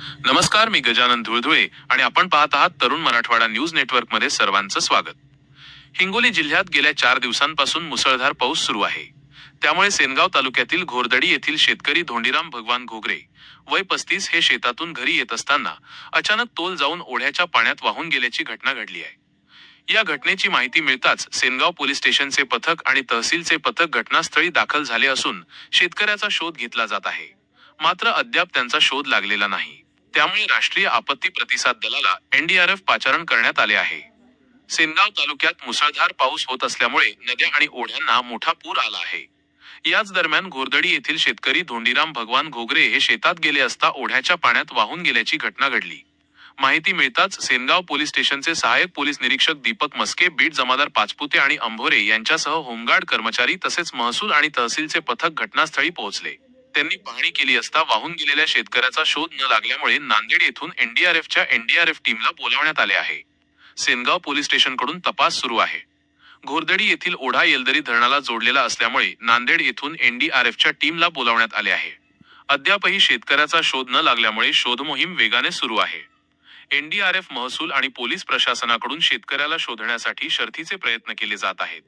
नमस्कार मी गजानन धुळधुळे आणि आपण पाहत आहात तरुण मराठवाडा न्यूज नेटवर्कमध्ये सर्वांचं स्वागत. हिंगोली जिल्ह्यात गेल्या चार दिवसांपासून मुसळधार पाऊस सुरू आहे. त्यामुळे सेनगाव तालुक्यातील घोरदडी येथील शेतकरी धोंडीराम भगवान घोगरे वय पस्तीस हे शेतातून घरी येत असताना अचानक तोल जाऊन ओढ्याच्या पाण्यात वाहून गेल्याची घटना घडली आहे. या घटनेची माहिती मिळताच सेनगाव पोलीस स्टेशनचे पथक आणि तहसीलचे पथक घटनास्थळी दाखल झाले असून शेतकऱ्याचा शोध घेतला जात आहे. मात्र अद्याप त्यांचा शोध लागलेला नाही. त्यामुळे राष्ट्रीय आपत्ती प्रतिसाद दलाला एनडीआरएफ पाचारण करण्यात आले आहे. सेनगाव तालुक्यात मुसळधार पाऊस होत असल्यामुळे नद्या आणि ओढ्यांना मोठा पूर आला आहे. याच दरम्यान घोरदडी येथील शेतकरी धोंडीराम भगवान घोगरे हे शेतात गेले असता ओढ्याच्या पाण्यात वाहून गेल्याची घटना घडली. माहिती मिळताच सेनगाव पोलीस स्टेशनचे सहाय्यक पोलीस निरीक्षक दीपक मस्के बीट जमादार पाचपुते आणि अंभोरे यांच्यासह होमगार्ड कर्मचारी तसेच महसूल आणि तहसीलचे पथक घटनास्थळी पोहोचले. त्यांनी पाहणी केली असता वाहून गेलेल्या शेतकऱ्याचा शोध न लागल्यामुळे नांदेड येथून एनडीआरएफच्या एनडीआरएफ टीमला बोलावण्यात आले आहे. सेनगाव पोलीस स्टेशनकडून तपास सुरू आहे. घोरदडी येथील ओढा येलदरी धरणाला जोडलेला असल्यामुळे नांदेड येथून एनडीआरएफच्या टीमला बोलावण्यात आले आहे. अद्यापही शेतकऱ्याचा शोध न लागल्यामुळे शोध मोहीम वेगाने सुरू आहे. एनडीआरएफ महसूल आणि पोलीस प्रशासनाकडून शेतकऱ्याला शोधण्यासाठी शर्थीचे प्रयत्न केले जात आहेत.